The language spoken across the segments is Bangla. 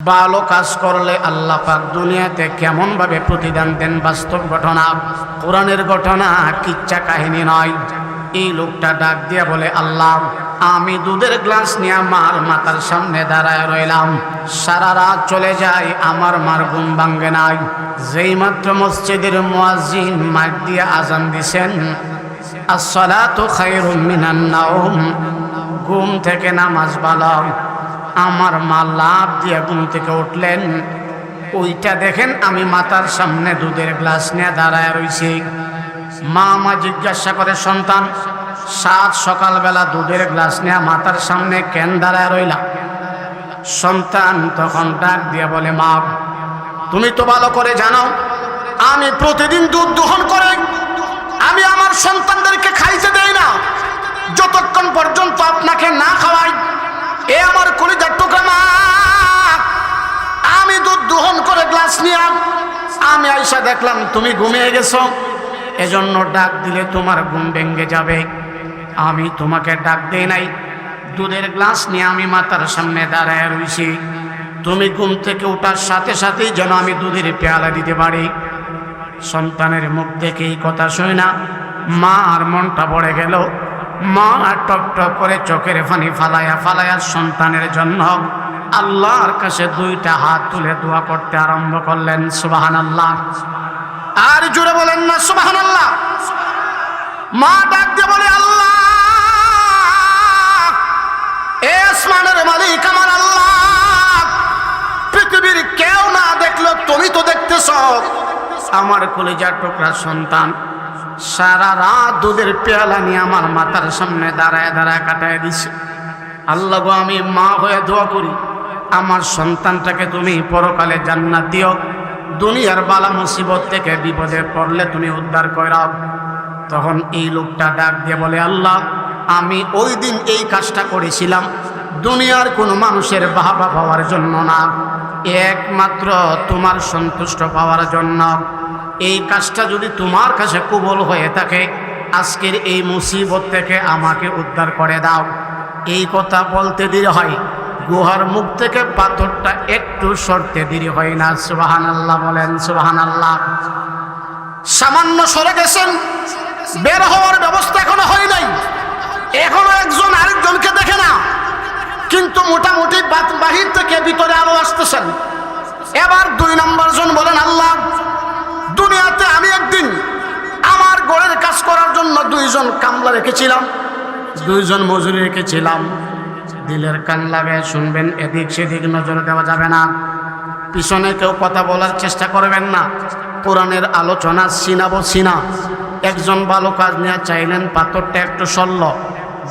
ভালো কাজ করলে আল্লাহ পাক দুনিয়াতে কেমন ভাবে প্রতিদান দেন বাস্তব ঘটনা? কোরআনের ঘটনা কিচ্ছা কাহিনী নয়। এই লোকটা ডাক দিয়া বলে, আল্লাহ, আমি দুধের গ্লাস নিয়ে আমার মাতার সামনে দাঁড়ায় রইলাম। সারা রাত চলে যায়, আমার মার ঘুম ভাঙ্গে নাই। যেই মাত্র মসজিদের মুয়াজ্জিন মাইক দিয়ে আজান দিছেন, আসসালাতু খায়রুম মিনান নাওম ঘুম থেকে নামাজ বালাম আমার মা লাভ দিয়ে ঘুম থেকে উঠলেন। ওইটা দেখেন, আমি মাতার সামনে দুধের গ্লাস নিয়ে দাঁড়ায় রইছি। মা মা জিজ্ঞাসা করে, সন্তান, সাত সকালবেলা দুধের গ্লাস নিয়ে মাতার সামনে কেন দাঁড়ায় রইলাম সন্তান তখন ডাক দিয়ে বলে, মা, তুমি তো ভালো করে জানো, আমি প্রতিদিন দুধ দোহন করে আমি আমার সন্তানদেরকে খাইতে দেই না। যতক্ষণ পর্যন্ত আপনাকে না খাওয়াই এ আমার কলিজার টুকরা মা। আমি দুধ দোহন করে গ্লাস নিয়ে আমি আইসা দেখলাম তুমি ঘুমিয়ে গেছো। এজন্য ডাক দিলে তোমার ঘুম ভেঙে যাবে। আমি তোমাকে ডাক দেই নাই। দুধের গ্লাস নিয়ে আমি মাতার সামনে দাঁড়ায় রইছি। তুমি ঘুম থেকে ওঠার সাথে সাথেই যেন আমি দুধের পেয়ালা দিতে পারি। সন্তানের মুখ থেকে এই কথা শুই না। মা আর মনটা পড়ে গেল। মা টপ টপ করে চোখের ফানি ফালায়া ফালায়া সন্তানের জন্য আল্লাহর কাছে দুইটা হাত তুলে দোয়া করতে আরম্ভ করলেন সুবাহান আল্লাহ আর জুড়ে বলেন না সুবাহান আল্লাহ মা ডাক দিয়ে বলে, আল্লাহ মালিক আমার আল্লাহ। পৃথিবীর কেউ না দেখল তুমি তো দেখতেছ। আমার কলেজার টুকরা সন্তান সারা রাত দুধের পেয়ালা নিয়ে আমার মাথার সামনে দাঁড়ায় দাঁড়ায় কাটায় দিছে। আল্লাহ গো, আমি মা হয়ে দোয়া করি। আমার সন্তানটাকে তুমি পরকালে জান্নাত দিও। দুনিয়ার বালা মুসিবত থেকে বিপদে পড়লে তুমি উদ্ধার করাও তখন এই লোকটা ডাক দিয়ে বলে, আল্লাহ, আমি ওই দিন এই কাজটা করেছিলাম। দুনিয়ার কোনো মানুষের বাহবা পাওয়ার জন্য না। একমাত্র তোমার সন্তুষ্ট পাওয়ার জন্য। এই কাজটা যদি তোমার কাছে কবল হয়ে থাকে, আজকের এই মুসিবত থেকে আমাকে উদ্ধার করে দাও। এই কথা বলতে দেরি হয়। গুহার মুখ থেকে পাথরটা একটু সরতে দেরি হয় না সুবাহান আল্লাহ বলেন সুবাহান আল্লাহ সামান্য সরে গেছেন, বের হওয়ার ব্যবস্থা এখনও হয় নাই। এখনও একজন আরেকজনকে দেখে না। কিন্তু মোটামুটি বাহির থেকে ভিতরে আরও আসতেছেন। এবার দুই নম্বর জন বলেন রেখেছিলাম। দুইজন মজুরি রেখেছিলাম। দিলের কান লাগায় শুনবেন, এদিক সেদিক নজর দেওয়া যাবে না। পিছনে কেউ কথা বলার চেষ্টা করবেন না। কোরআনের আলোচনা সিনাবো সিনা। একজন ভালো কাজ নেওয়া চাইলেন, পাথরটা একটু সরল।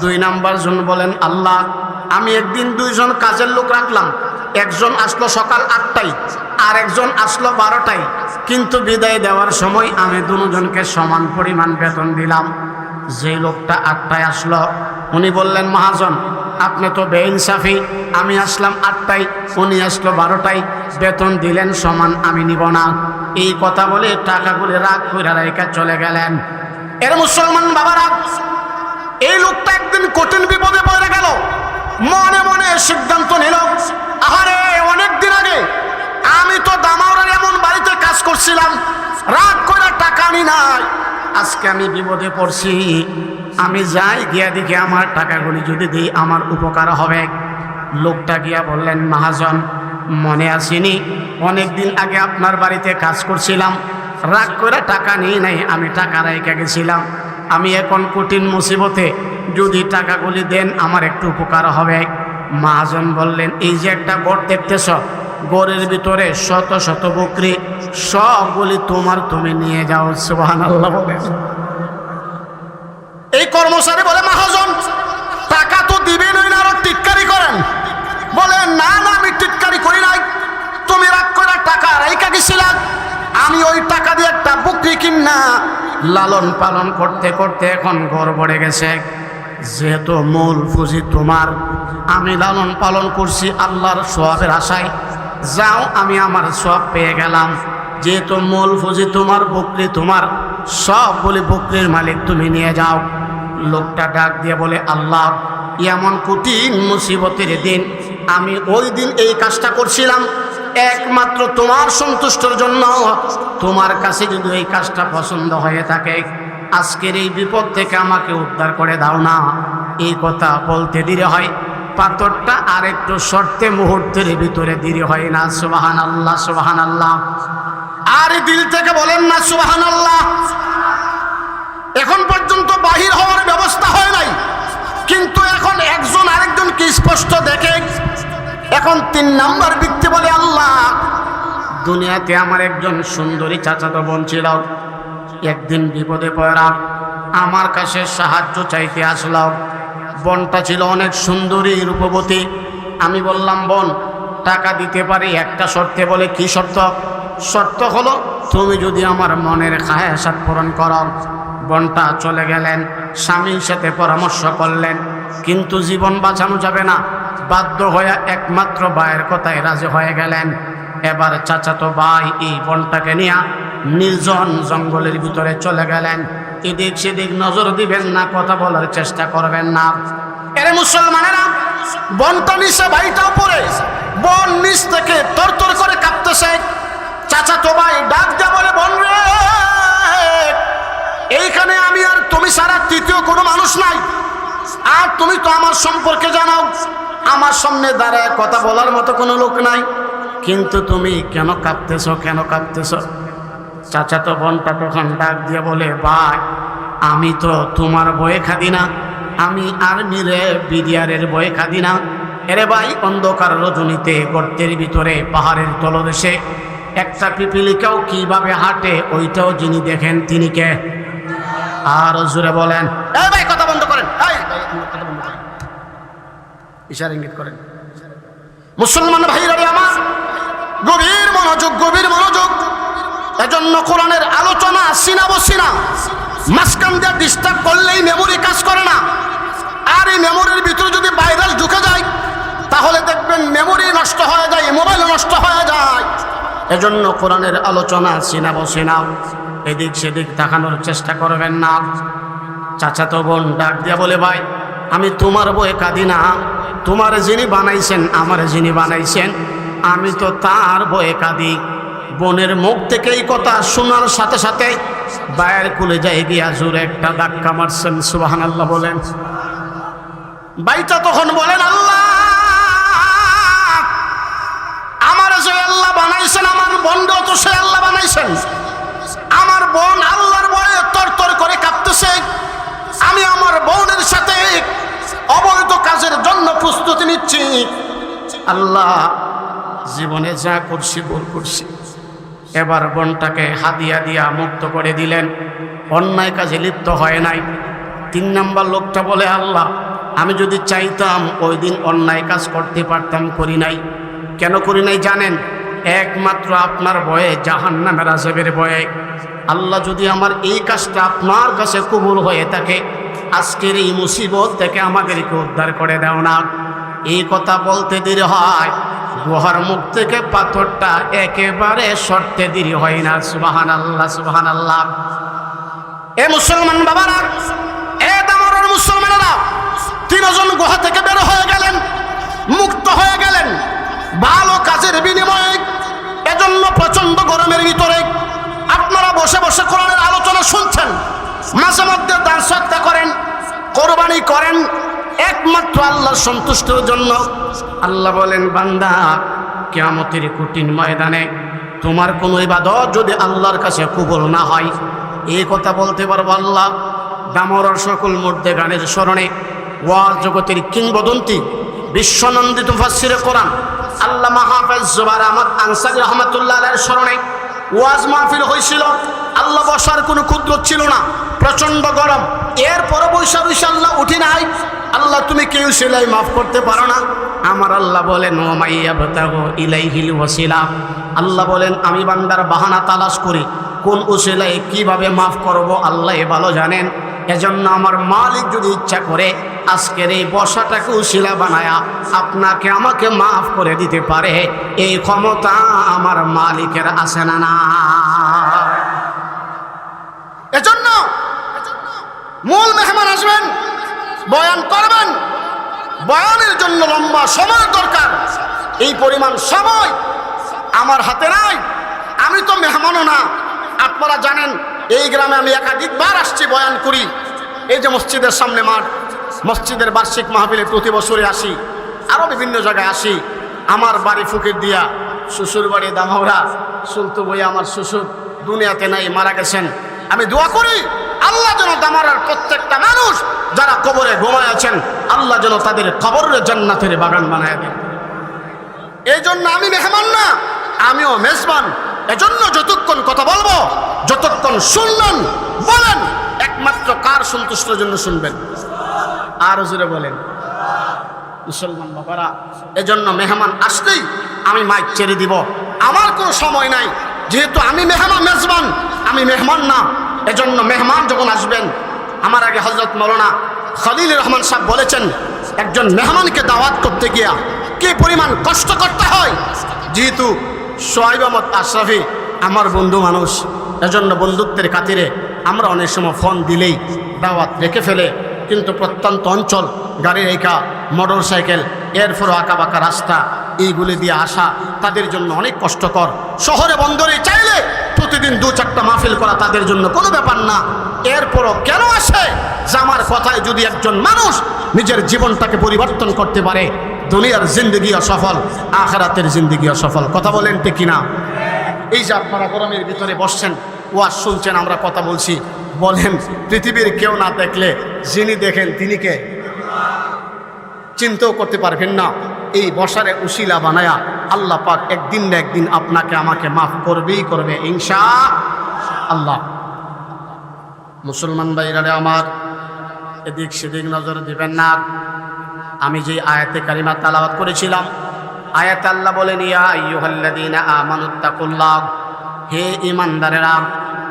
দুই নাম্বার জন বলেন, আল্লাহ, আমি একদিন দুইজন কাজের লোক রাখলাম। একজন আসলো সকাল আটটায় আর একজন আসলো বারোটায়। কিন্তু বিদায় দেওয়ার সময় আমি দুজনকে সমান পরিমাণ বেতন দিলাম। যে লোকটা আটটায় আসলো, উনি বললেন, মহাজন, আপনি তো বেইনসাফি, আমি আসলাম আটটায়, উনি আসলো বারোটায়, বেতন দিলেন সমান, আমি নিব না। এই কথা বলে টাকাগুলি রাগ করে রেখা চলে গেলেন। এর মুসলমান বাবারা, এই লোকটা একদিন কঠিন বিপদে পড়ে গেল। মনে মনে সিদ্ধান্ত নিল, আহারে অনেক দিন আগে আমি তো দামাওয়ার এমন বাড়িতে কাজ করছিলাম, রাগ করে টাকা নি নাই। আজকে আমি বিপদে পড়ছি। আমি যাই গিয়া দেখি আমার টাকাগুলি যদি দিই, আমার উপকার হবে। লোকটা গিয়া বললেন, মহাজন, মনে আসিনি। অনেক দিন আগে আপনার বাড়িতে কাজ করছিলাম। রাগ করে টাকা নিয়ে নাই, আমি টাকা রেখে গেছিলাম। আমি এখন কঠিন মুসিবতে। যদি টাকাগুলি দেন, আমার একটু উপকার হবে। মহাজন বললেন, এই যে একটা গড় দেখতেছ, গড়ের ভিতরে শত শত বকরি সবগুলি তোমার তুমি নিয়ে যাও সুবাহান আল্লাহ বলে। এই কর্মচারী বলে, মহাজন, টাকা তো দিবেন ওই না আরও টিটকারি করেন। বলে, না না, আমি টিটকারি করি নাই। তুমি রাগ করে টাকা রাইকা গেছিলাম আমি ওই টাকা দিয়ে একটা বকরি কিনা লালন পালন করতে করতে এখন ঘর ভরে গেছে। যেহেতু মূল পুঁজি তোমার, আমি লালন পালন করছি আল্লাহর সোয়াবের আশায়। যাও, আমি আমার সব পেয়ে গেলাম। যেহেতু মূল পুঁজি তোমার, বকরি তোমার, সব বলে বকরির মালিক তুমি নিয়ে যাও। লোকটা ডাক দিয়ে বলে, আল্লাহ, এমন কঠিন মুসিবতের দিন আমি ওই দিন এই কাজটা করছিলাম। একমাত্র তোমার সন্তুষ্টর জন্য। তোমার কাছে যদি এই কাজটা পছন্দ হয়ে থাকে, আজকের এই বিপদ থেকে আমাকে উদ্ধার করে দাও না। এই কথা বলতে দেরি হয়। পাথরটা আরেকটু শর্তে মুহূর্তের ভিতরে দেরি হয় না। সুবাহান আল্লাহ সুবাহান আল্লাহ আর দিল থেকে বলেন না সুবাহান আল্লাহ এখন পর্যন্ত বাহির হওয়ার ব্যবস্থা হয় নাই। কিন্তু এখন একজন আরেকজনকে স্পষ্ট দেখে, এখন তিন নাম্বার ব্যক্তি বলে, আল্লাহ, দুনিয়াতে আমার একজন সুন্দরী চাচাতো বোন ছিল। একদিন বিপদে পড়া, আমার কাছে সাহায্য চাইতে আসলাম বনটা ছিল অনেক সুন্দরী রূপবতী। আমি বললাম, বোন, টাকা দিতে পারি, একটা শর্তে বলে, কি শর্ত? শর্ত হলো, তুমি যদি আমার মনের খায়াসাত পূরণ করো, বনটা চলে গেলেন, স্বামীর সাথে পরামর্শ করলেন, কিন্তু জীবন বাঁচানো যাবে না। বাধ্য হয়ে একমাত্র বায়ের কথায় রাজি হয়ে গেলেন। এবার চাচাতো ভাই এই বনটাকে নিয়ে নির্জন জঙ্গলের ভিতরে চলে গেলেন। এদিক সেদিক নজর দিবেন না, কথা বলার চেষ্টা করবেন না। এরে মুসলমানেরা বনটা নিচে ভাইটাও পড়ে বন নিচ থেকে তরতর করে কাঁপতেছে। চাচাতো ভাই, ডাক দেয়া বলে, বন রে! এইখানে আমি আর তুমি ছাড়া তৃতীয় কোনো মানুষ নাই। আর তুমি তো আমার সম্পর্কে জানাও। আমার সামনে দাঁড়ায় কথা বলার মতো কোনো লোক নাই। কিন্তু তুমি কেন কাঁপতেছ কেন কাঁপতেছ? চাচা তো বোনটা তখন ডাক দিয়ে বলে, ভাই, আমি তো তোমার বয়ে খাদি না। আমি আর্মিরে বিডিআরের বয়ে খাদি না। এরে ভাই, অন্ধকার রজনীতে গর্তের ভিতরে, পাহাড়ের তলদেশে একটা পিপিলিকাও কীভাবে হাঁটে, ওইটাও যিনি দেখেন তিনি কে? আর জুড়ে বলেন কথা বন্ধ করেন। ইশারা ইঙ্গিত করেন। মুসলমান ভাইরা এজন্য কোরআনের আলোচনা সিনা। বসিনা মাঝখান দিয়ে ডিস্টার্ব করলেই মেমোরি কাজ করে না। আর এই মেমোরির ভিতরে যদি ভাইরাস ঢুকে যায়, তাহলে দেখবেন মেমোরি নষ্ট হয়ে যায় মোবাইল নষ্ট হয়ে যায়। এজন্য কোরআনের আলোচনা সিনা। বসিনা এদিক সেদিক দেখানোর চেষ্টা করবেন না। চাচাতো বোন ডাক দিয়া বলে, ভাই, আমি তোমার বয়ে কাঁদি না। তোমার যিনি বানাইছেন, আমার যিনি বানাইছেন, আমি তো তার বয়ে কাঁদি। বোনের মুখ থেকে এই কথা শোনার সাথে সাথে বায়ের কুলে যাই গিয়া জোরে একটা ধাক্কা মারছেন সুবাহান আল্লাহ বলেন। বাইটা তখন বলেন, আল্লাহ, আমার যে আল্লাহ বানাইছেন, আমার বন্ড তো সে আল্লাহ বানাইছেন। আমার বোন আল্লাহর বয়ে তরতর করে কাঁপতেছে আমি আমার বোনের সাথে অবৈধ কাজের জন্য প্রস্তুতি নিচ্ছি। আল্লাহ, জীবনে যা করছি, ভুল করছি। এবার বোনটাকে হাদিয়া দিয়া মুক্ত করে দিলেন। অন্যায় কাজে লিপ্ত হয় নাই। তিন নাম্বার লোকটা বলে, আল্লাহ, আমি যদি চাইতাম ওই দিন অন্যায় কাজ করতে পারতাম, করি নাই। কেন করি নাই জানেন? একমাত্র আপনার বয়ে জাহান নামের আজবের বয়ে আল্লাহ যদি আমার এই কাজটা আপনার কাছে কবুল হয়ে থাকে, আজকের এই মুসিবত থেকে আমাদেরকে উদ্ধার করে দাও না। এই কথা বলতে দেরি হয়। গুহার মুখ থেকে পাথরটা একেবারে সরতে দেরি হয় না সুবাহান আল্লাহ সুবাহান আল্লাহ এ মুসলমান বাবারা, এ দামরের মুসলমানেরা, তিনজন গুহা থেকে বের হয়ে গেলেন, মুক্ত হয়ে গেলেন, ভালো কাজের বিনিময়ে, এজন্য প্রচণ্ড গরমের ভিতরে আপনারা বসে বসে কোরআনের আলোচনা শুনছেন, মাঝে মধ্যে দান করেন, কোরবানি করেন একমাত্র আল্লাহর সন্তুষ্টির জন্য। আল্লাহ বলেন, বান্দা, কেয়ামতের কঠিন ময়দানে তোমার কোনো ইবাদত যদি আল্লাহর কাছে কবুল না হয় এই কথা বলতে পারব আল্লাহ। দামরার সকল মধ্যে গানের স্মরণে ওয়ার জগতের কিংবদন্তি বিশ্বনন্দিত ফাসিরে কোরআন আল্লাহ মাহাফেজ আহমদ আনসারি রহমতুল্লাহ আলের স্মরণে ওয়াজ মাহফিল হয়েছিল। আল্লাহ বসার কোনো ক্ষুদ্র ছিল না। প্রচণ্ড গরম। এরপর বৈশা বৈশা আল্লাহ উঠি নাই। আল্লাহ, তুমি কেউ সেলাই মাফ করতে পারো না। আমার আল্লাহ বলেন, ও মাইয়া ভতাগো ইলাইহিল ওয়াসিলা। আল্লাহ বলেন, আমি বান্দার বাহানা তালাশ করি। কোন উসিলায় কীভাবে মাফ করব আল্লাহ ভালো জানেন। এজন্য আমার মালিক যদি ইচ্ছা করে, আজকের এই বসাটাকে উশিলা বানায়া আপনাকে আমাকে মাফ করে দিতে পারে। এই ক্ষমতা আমার মালিকের আছে না না এজন্য মূল মেহমান আসবেন, বয়ান করবেন, বয়ানের জন্য লম্বা সময় দরকার। এই পরিমাণ সময় আমার হাতে নাই, আমি তো মেহমানও না। আপনারা জানেন, এই গ্রামে আমি একাধিকবার আসছি বয়ান করি। এই যে মসজিদের সামনে মাঠ, মসজিদের বার্ষিক মাহফিলে প্রতি বছরে আসি আরও বিভিন্ন জায়গায় আসি। আমার বাড়ি ফুকির দিয়া, শ্বশুর বাড়ি দামাওরা সুলতু বই আমার শ্বশুর দুনিয়াতে নাই, মারা গেছেন। আমি দোয়া করি আল্লাহ যেন দামারার প্রত্যেকটা মানুষ যারা কবরে ঘুমায় আছেন, আল্লাহ যেন তাদের কবরের জান্নাতের বাগান বানায় দেন। এই জন্য আমি মেহমান না, আমিও মেজবান। এজন্য যতক্ষণ কথা বলব, যতক্ষণ শুনলেন, বলেন, একমাত্র কার সন্তুষ্টের জন্য শুনবেন? আর জুড়ে বলেন। মুসলমান বাবারা, এজন্য মেহমান আসলেই আমি মাইক ছেড়ে দিব। আমার কোনো সময় নাই, যেহেতু আমি মেহমান, মেজবান, আমি মেহমান না। এজন্য মেহমান যখন আসবেন, আমার আগে হজরত মৌলানা খলিল রহমান সাহেব বলেছেন, একজন মেহমানকে দাওয়াত করতে গিয়া কি পরিমাণ কষ্ট করতে হয়? যেহেতু সোহাইব আহমদ আশরাফি আমার বন্ধু মানুষ, এজন্য বন্ধুত্বের খাতিরে আমরা অনেক সময় ফোন দিলেই দাওয়াত রেখে ফেলে। কিন্তু প্রত্যন্ত অঞ্চল, গাড়ি রেখা, মোটর সাইকেল এরপরও বাঁকা রাস্তা, এইগুলি দিয়ে আসা তাদের জন্য অনেক কষ্টকর। শহরে বন্দরে চাইলে প্রতিদিন দু চারটা মাহফিল করা তাদের জন্য কোনো ব্যাপার না। এরপরও কেন আসে? যে আমার কথায় যদি একজন মানুষ নিজের জীবনটাকে পরিবর্তন করতে পারে, দুনিয়ার জিন্দগি অসফল আখারাতের জিন্দগি অসফল কথা বলেন ঠিক কিনা? এই যে আপনারা গরমের ভিতরে বসছেন, ওয়াজ শুনছেন, আমরা কথা বলছি, বলেন, পৃথিবীর কেউ না দেখলে যিনি দেখেন তিনি কে? চিন্তাও করতে পারবেন না। এই বসারে উশিলা বানায়া আল্লাহ পাক একদিন না একদিন আপনাকে আমাকে মাফ করবেই করবে, ইনশা আল্লাহ। মুসলমান ভাইরারে আমার, এদিক সেদিক নজর দিবেন না। আমি যে আয়াতে কারিমা তালাবাত করেছিলাম, আয়াত আল্লাহ বলেন, ইয়া আমানুত্তাকুল্লাহ হে ঈমানদারেরা,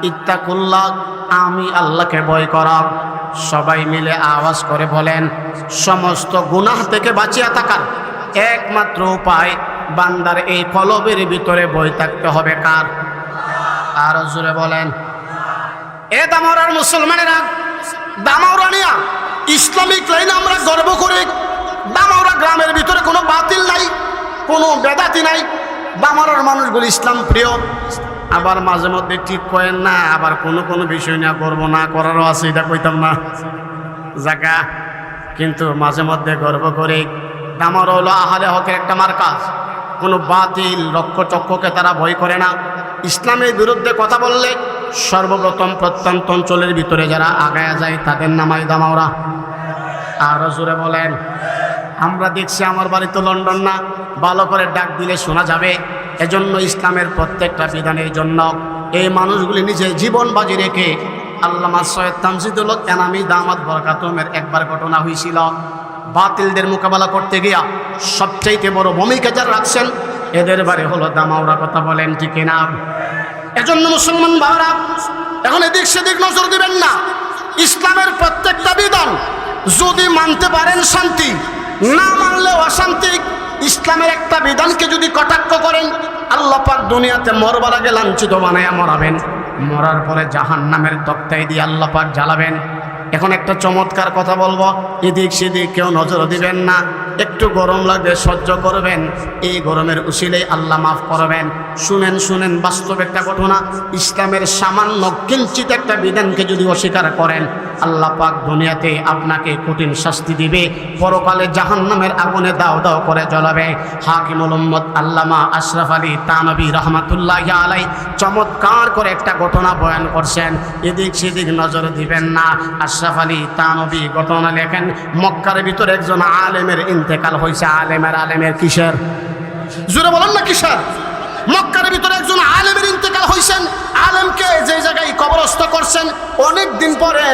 ইত্তাকুল্লাহ, আমি আল্লাহকে ভয় করা। সবাই মিলে আওয়াজ করে বলেন, সমস্ত গুনাহ থেকে বাঁচিয়া থাকার একমাত্র উপায়, বান্দার এই কলবের ভিতরে বই থাকতে হবে কার? আর জোরে বলেন। এ দামারার মুসলমানেরা দামাওরা নিয়া ইসলামিক লাইনে আমরা গর্ব করি দামাওরা গ্রামের ভিতরে কোনো বাতিল নাই, কোনো বেদাতি নাই। দামারার মানুষগুলো ইসলাম প্রিয়। আবার মাঝে মধ্যে ঠিক করেন না, আবার কোনো কোনো বিষয় নিয়ে গর্ব না করারও আছে, এটা কইতাম না। জাগা, কিন্তু মাঝে মধ্যে গর্ব করে দামার হলো আহারে হকের একটা মার্কাজ। কোনো বাতিল রক্ষচক্ষকে তারা ভয় করে না। ইসলামের বিরুদ্ধে কথা বললে সর্বপ্রথম প্রত্যন্ত অঞ্চলের ভিতরে যারা আগায়া যায় তাদের নামাই দামাওরা আরও জোরে বলেন, আমরা দেখছি আমার বাড়ি তো লন্ডন না, ভালো করে ডাক দিলে শোনা যাবে। এজন্য ইসলামের প্রত্যেকটা বিধানের জন্য এই মানুষগুলি নিজের জীবন বাজি রেখে আল্লামা সৈয়দ তামজিদুল এনামি দামাত বরকাতমের একবার ঘটনা হয়েছিল। বাতিলদের মোকাবেলা করতে গিয়া সবচাইতে বড় ভূমিকা যারা রাখছেন, এদের বারে হলো দামাওরা কথা বলেন, ঠিক না এজন্য মুসলমান ভাইরা, এখন এদিক সেদিক নজর দিবেন না। ইসলামের প্রত্যেকটা বিধান যদি মানতে পারেন শান্তি, না মানলে অশান্তি, ইসলামের একটা বিধানকে যদি কটাক্ষ করেন, আল্লাহ দুনিয়াতে মরবার আগে লাঞ্ছিত বানায় মরাবেন। মরার পরে জাহান নামের তক্তাই দিয়ে আল্লাহ পাক জ্বালাবেন। এখন একটা চমৎকার কথা বলব। এদিক সেদিক কেউ নজর দিবেন না। একটু গরম লাগবে সহ্য করবেন। এই গরমের উশিলেই আল্লাহ মাফ করবেন। শুনেন শুনেন, বাস্তব একটা ঘটনা। ইসলামের সামান্য কিঞ্চিত একটা বিধানকে যদি অস্বীকার করেন, আল্লাহ পাক দুনিয়াতে আপনাকে কঠিন শাস্তি দিবে। পরকালে জাহান্নামের আগুনে দাও দাও করে জ্বলাবে। হাকিম মোহাম্মদ আল্লামা আশরাফ আলী তানবী রহমাতুল্লাহ আলাই চমৎকার করে একটা ঘটনা বয়ান করছেন। এদিক সেদিক নজর দিবেন না। আশরাফ আলী তানবী ঘটনা লেখেন, মক্কার ভিতরে একজন আলেমের ইন্তেকাল হয়েছে আলেমের আলেমের কিসের? জুড়ে বলেন না কিসের? মক্কার ভিতরে একজন আলেমের ইন্তেকাল হয়েছেন আলেমকে যে জায়গায় কবরস্থ করছেন, অনেক দিন পরে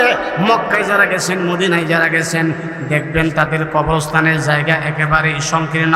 মক্কায় যারা গেছেন, মদিনায় যারা গেছেন, দেখবেন তাদের কবরস্থানের জায়গা একেবারেই সংকীর্ণ।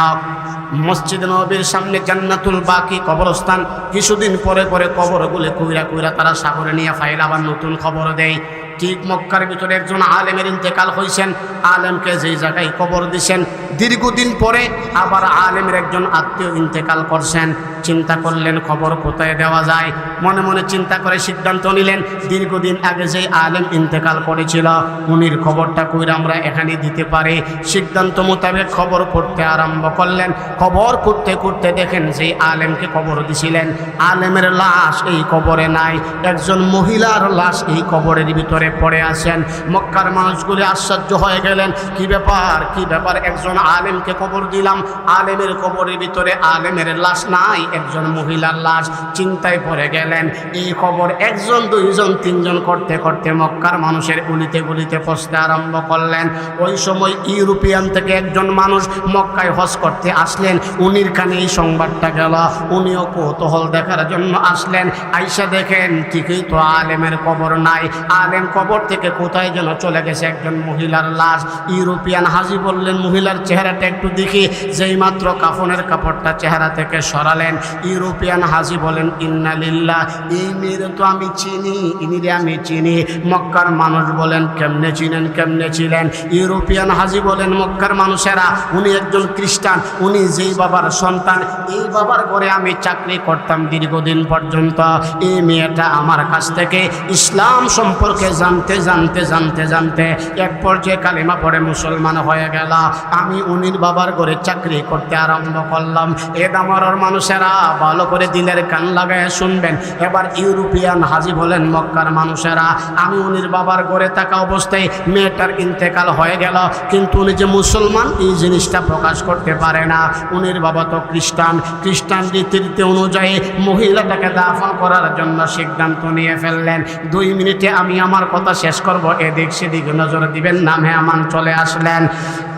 মসজিদ নবীর সামনে জান্নাতুল বাকি কবরস্থান। কিছুদিন পরে পরে কবরগুলি কুইরা কুইরা তারা সাগরে নিয়ে ফাইল আবার নতুন খবর দেয়। ঠিক মক্কার ভিতরে একজন আলেমের ইন্তেকাল হয়েছেন আলেমকে যেই জায়গায় কবর দিছেন, দীর্ঘদিন পরে আবার আলেমের একজন আত্মীয় ইন্তেকাল করছেন। চিন্তা করলেন, খবর কোথায় দেওয়া যায়? মনে মনে চিন্তা করে সিদ্ধান্ত নিলেন, দীর্ঘদিন আগে যে আলেম ইন্তেকাল করেছিল, উনির খবরটা কইরা আমরা এখানে দিতে পারি। সিদ্ধান্ত মোতাবেক খবর করতে আরম্ভ করলেন। খবর করতে করতে দেখেন যে আলেমকে খবর দিছিলেন। আলেমের লাশ এই কবরে নাই। একজন মহিলার লাশ এই কবরের ভিতরে পড়ে আছেন। মক্কার মানুষগুলি আশ্চর্য হয়ে গেলেন, কি ব্যাপার? কি ব্যাপার? একজন আলেমকে কবর দিলাম। আলেমের কবরের ভিতরে আলেমের লাশ নাই একজন মহিলার লাশ চিন্তায় পড়ে গেলেন। এই খবর একজন, দুইজন, তিনজন করতে করতে মক্কার মানুষের গুলিতে গুলিতে পৌঁছতে আরম্ভ করলেন। ওই সময় ইউরোপিয়ান থেকে একজন মানুষ মক্কায় হজ করতে আসলেন। উনির কানে এই সংবাদটা গেল। উনিও কৌতূহল দেখার জন্য আসলেন। আইসা দেখেন, ঠিকই তো আলেমের কবর নাই। আলেম কবর থেকে কোথায় যেন চলে গেছে একজন মহিলার লাশ। ইউরোপিয়ান হাজি বললেন, মহিলার চেহারাটা একটু দেখি। যেই মাত্র কাফনের কাপড়টা চেহারা থেকে সরালেন। ইউরোপিয়ান হাজি বলেন ইন্নালিল্লাহ এই মেয়ের তো আমি চিনি ইনিরে আমি চিনি। মক্কার মানুষ বলেন, কেমনে চিনেন, কেমনে ছিলেন ইউরোপিয়ান হাজি বলেন, মক্কার মানুষেরা, উনি একজন খ্রিস্টান, উনি যেই বাবার সন্তান, এই বাবার ঘরে আমি চাকরি করতাম দীর্ঘদিন পর্যন্ত। এই মেয়েটা আমার কাছ থেকে ইসলাম সম্পর্কে জানতে জানতে জানতে জানতে এক পর্যায়ে কালিমা পড়ে মুসলমান হয়ে গেল। আমি উনির বাবার ঘরে চাকরি করতে আরম্ভ করলাম। এ দামরার মানুষেরা ভালো করে দিলের কান লাগায় শুনবেন। এবার ইউরোপিয়ান হাজি বলেন, মক্কার মানুষেরা, আমি উনির বাবার ঘরে থাকা অবস্থায় মেয়েটার ইন্তেকাল হয়ে গেল, কিন্তু উনি যে মুসলমান, এই জিনিসটা প্রকাশ করতে পারে না। উনির বাবা তো খ্রিস্টান খ্রিস্টান রীতিতে অনুযায়ী মহিলাটাকে দাফন করার জন্য সিদ্ধান্ত নিয়ে ফেললেন। দুই মিনিটে আমি আমার কথা শেষ করব, এদিক সেদিক নজর দিবেন না আমান চলে আসলেন।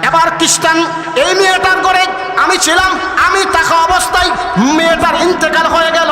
এবার খ্রিস্টান, এই মেয়েটার করে আমি ছিলাম, আমি থাকা অবস্থায় মেয়েটার ইন্তেকাল হয়ে গেল।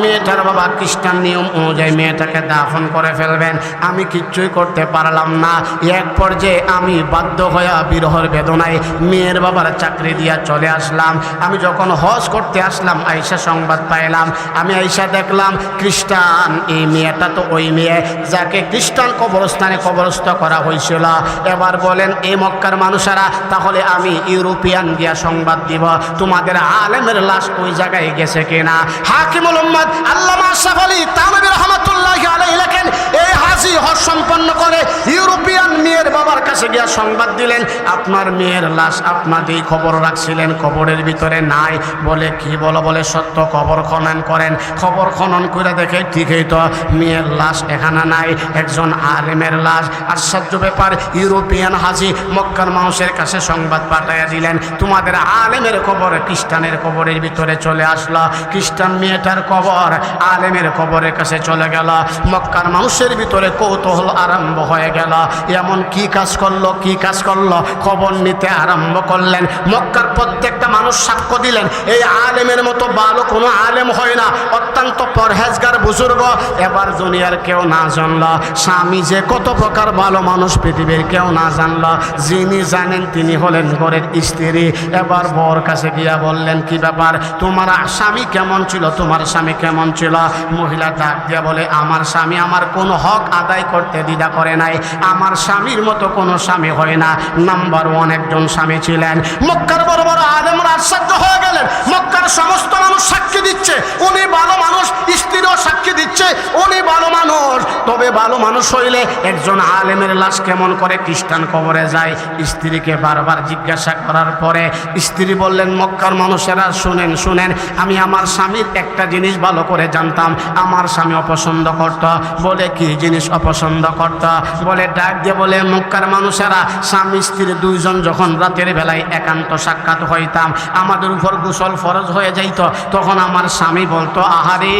মেয়েটার বাবা খ্রিস্টান নিয়ম অনুযায়ী মেয়েটাকে দাফন করে ফেলবেন। আমি কিচ্ছুই করতে পারলাম না। এক পর্যায়ে আমি বাধ্য হয়ে বিরহর বেদনায় মেয়ের বাবার চাকরি দিয়া চলে আসলাম। আমি যখন হজ করতে আসলাম আইসা সংবাদ পাইলাম। আমি আইসা দেখলাম, খ্রিস্টান, এই মেয়েটা তো ওই মেয়ে যাকে খ্রিস্টান কবরস্থানে কবরস্থ করা হয়েছিল। এবার বলেন এই মক্কার মানুষেরা, তাহলে আমি ইউরোপিয়ান গিয়া সংবাদ দিব। তোমাদের আলেমের লাশ ওই জায়গায় গেছে কিনা? হাকিমুল উম্মদ আল্লামা আশরাফ আলী তানবী রহমাতুল্লাহ আলাইহি লেখেন, এই হাজি হজ সম্পন্ন করে ইউরোপিয়ান মেয়ের বাবার কাছে গিয়া সংবাদ দিলেন, আপনার মেয়ের লাশ আপনাদের খবর রাখছিলেন, খবরের ভিতরে নাই। বলে, কি বলো? বলে, সত্য, খবর খনন করেন। খবর খনন করে দেখে ঠিকই তো মেয়ের লাশ এখানে নাই, একজন আলেমের লাশ। আশ্চর্য ব্যাপার, ইউরোপিয়ান হাজি মক্কার মানুষের কাছে সংবাদ পাঠাইয়া দিলেন, তোমাদের আলেমের খবর খ্রিস্টানের খবরের ভিতরে চলে আসলো। খ্রিস্টান মেয়েটার খবর আলেমের খবরের কাছে চলে গেল। মক্কার মানুষের ভিতরে কৌতূহল আরম্ভ হয়ে গেল। এমন কি কাজ করল, কি কাজ করল? খবর নিতে আরম্ভ করলেন। মক্কার প্রত্যেকটা মানুষ সাক্ষ্য দিলেন, এই আলেমের মতো ভালো কোনো আলেম হয় না। অত্যন্ত পরহেজগার বুজুর্গ। এবার দুনিয়ার কেউ না জানল, স্বামী যে কত প্রকার ভালো মানুষ পৃথিবীর কেউ না জানল। যিনি জানেন তিনি হলেন ঘরের স্ত্রী। এবার বর কাছে গিয়া বললেন, কি ব্যাপার? তোমার স্বামী কেমন ছিল? তোমার স্বামী কেমন ছিল? মহিলা ডাক দিয়া বলে, আমার স্বামী আমার কোনো হক আদায় করতে দ্বিধা করে নাই। আমার স্বামীর মতো কোনো স্বামী হয় না। নাম্বার ওয়ান একজন স্বামী ছিলেন। মক্কার বড় বড় আলেমরা আশ্চর্য হয়ে গেলেন। মক্কার সমস্ত মানুষ সাক্ষী দিচ্ছে। উনি ভালো মানুষ স্ত্রীরও সাক্ষী দিচ্ছে। উনি ভালো মানুষ। তবে ভালো মানুষ হইলে একজন আলেমের লাশ কেমন করে খ্রিস্টান কবরে যায়? স্ত্রীকে বারবার জিজ্ঞাসা করার পরে স্ত্রী বললেন, মক্কার মানুষেরা, শুনেন শুনেন, আমি আমার স্বামীর একটা জিনিস ভালো করে জানতাম। আমার স্বামী অপছন্দ করত। বলে, কি জিনিস অপছন্দ করত বলে ডাক দিয়ে বলে, মক্কার মানুষেরা, স্বামী, স্ত্রী দুইজন যখন রাতের বেলায় একান্ত সাক্ষাৎ হইতাম, আমাদের উপর গোসল ফরজ হয়ে যাইত, তখন আমার স্বামী বলতো, আহারে,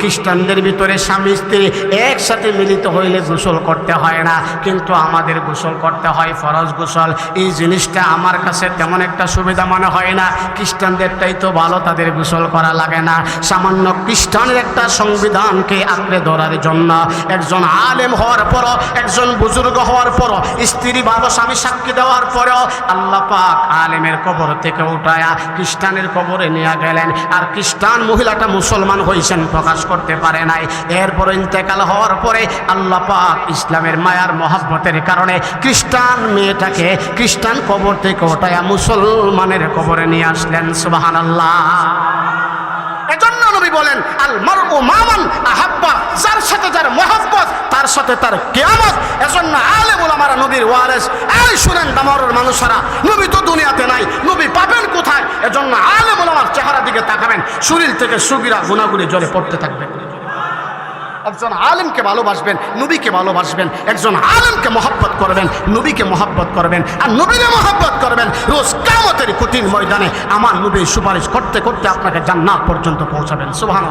খ্রিস্টানদের ভিতরে স্বামী, স্ত্রী একসাথে মিলিত হইলে গোসল করতে হয় না, কিন্তু আমাদের গোসল করতে হয় ফরজ গোসল। এই জিনিসটা আমার কাছে তেমন একটা সুবিধা মনে হয় না। খ্রিস্টানদেরটাই তো ভালো, তাদের গোসল করা লাগে না। সামান্য খ্রিস্টানের একটা সংবিধানকে আঁকড়ে ধরার জন্য একজন আলেম হওয়ার পরও, একজন বুজুর্গ হওয়ার পরও, স্ত্রী ভালো স্বামী সাক্ষী দেওয়ার পরেও আল্লাহ পাক আলেমের কবর থেকে উঠায়া খ্রিস্টানের কবরে নিয়ে গেলেন। আর খ্রিস্টান মহিলাটা মুসলমান হয়েছেন প্রকাশ করতে পারে নাই। এরপর ইন্তেকাল হওয়ার পরে আল্লাহ পাক ইসলামের মায়ার মহাব্বতের কারণে খ্রিস্টান মেয়েটাকে খ্রিস্টান কবর থেকে ওঠায়া মুসলমানের কবরে নিয়ে আসলেন। সুবাহান আল্লাহ বলেন, আল মার ও মামান আহাব্বা যার সাথে যার মহব্বত, তার সাথে তার কেয়ামত। এজন্য আলে বলে আমার নবীর ওয়ারেস, এই শুনেন দামরের মানুষেরা, নবী তো দুনিয়াতে নাই, নবী পাবেন কোথায়? এজন্য আলে বলে আমার চেহারা দিকে তাকাবেন, শরীর থেকে সুগিরা গুণাগুলি জলে পড়তে থাকবে। একজন আলেমকে ভালোবাসবেন, নবীকে ভালোবাসবেন, একজন আলেমকে মহব্বত করবেন, নবীকে মহব্বত করবেন আর নবীকে মহব্বত করবেন রোজ কামতের কঠিন ময়দানে আমার নবী সুপারিশ করতে করতে আপনাকে জান্নাত পর্যন্ত পৌঁছাবেন সুবহান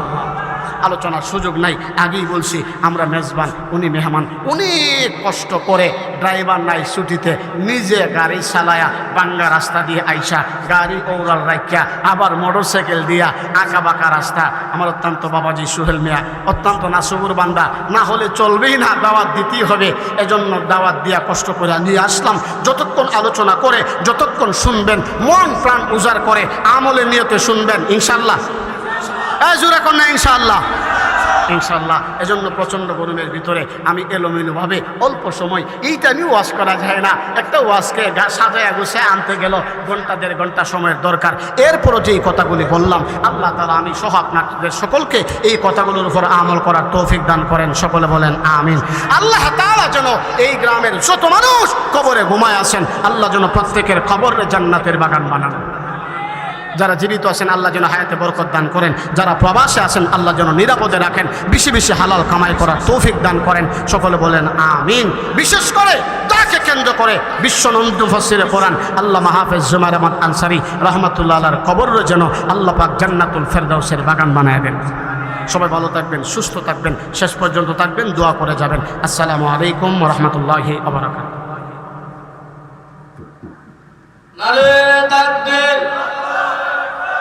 আলোচনার সুযোগ নাই। আগেই বলছি, আমরা মেজবান, উনি মেহমান। অনেক কষ্ট করে ড্রাইভার নাই ছুটিতে, নিজে গাড়ি চালায়া বাঙ্গা রাস্তা দিয়ে আইসা, গাড়ি ওরাল রাখিয়া আবার মোটর সাইকেল দিয়া আঁকা বাঁকা রাস্তা। আমার অত্যন্ত বাবাজি সুহেল মিয়া, অত্যন্ত নাসুবুর বান্দা। না হলে চলবেই না, দাওয়াত দিতেই হবে। এজন্য দাওয়াত দিয়া কষ্ট করে নিয়ে আসলাম। যতক্ষণ আলোচনা করে, যতক্ষণ শুনবেন, মন প্রাণ উজাড় করে আমলে নিয়তে শুনবেন, ইনশাল্লাহ। জোরে কন্যা ইনশাল্লাহ ইনশাল্লাহ এজন্য প্রচণ্ড গরমের ভিতরে আমি এলোমেলোভাবে অল্প সময় এইটা নিয়ে ওয়াশ করা যায় না। একটা ওয়াশকে সাজায় গুছায় আনতে গেল ঘণ্টা দেড় ঘণ্টা সময়ের দরকার। এরপরও যেই কথাগুলি বললাম আল্লাহ তালা আমি সহ আপনাদের সকলকে এই কথাগুলোর উপর আমল করার তৌফিক দান করেন। সকলে বলেন আমিন। আল্লাহ তালা যেন এই গ্রামের যত মানুষ কবরে ঘুমায় আসেন আল্লাহ যেন প্রত্যেকের কবরে জান্নাতের বাগান বানান। যারা জীবিত আছেন, আল্লাহ যেন হায়াতে বরকত দান করেন। যারা প্রবাসে আছেন, আল্লাহ যেন নিরাপদে রাখেন। বেশি বেশি হালাল কামাই করার তৌফিক দান করেন। সকলে বলেন, আমিন। বিশেষ করে তাকে কেন্দ্র করে বিশ্ব নন্দু ফসিরে কোরআন আল্লাহ মাহফেজ জুমার আহমদ আনসারি রহমতুল্লাহ আল্লাহর কবর যেন আল্লাহ পাক জান্নাতুল ফেরদাউসের বাগান বানায় দেন। সবাই ভালো থাকবেন, সুস্থ থাকবেন, শেষ পর্যন্ত থাকবেন, দোয়া করে যাবেন। আসসালামু আলাইকুম রহমতুল্লাহি আবরাকাত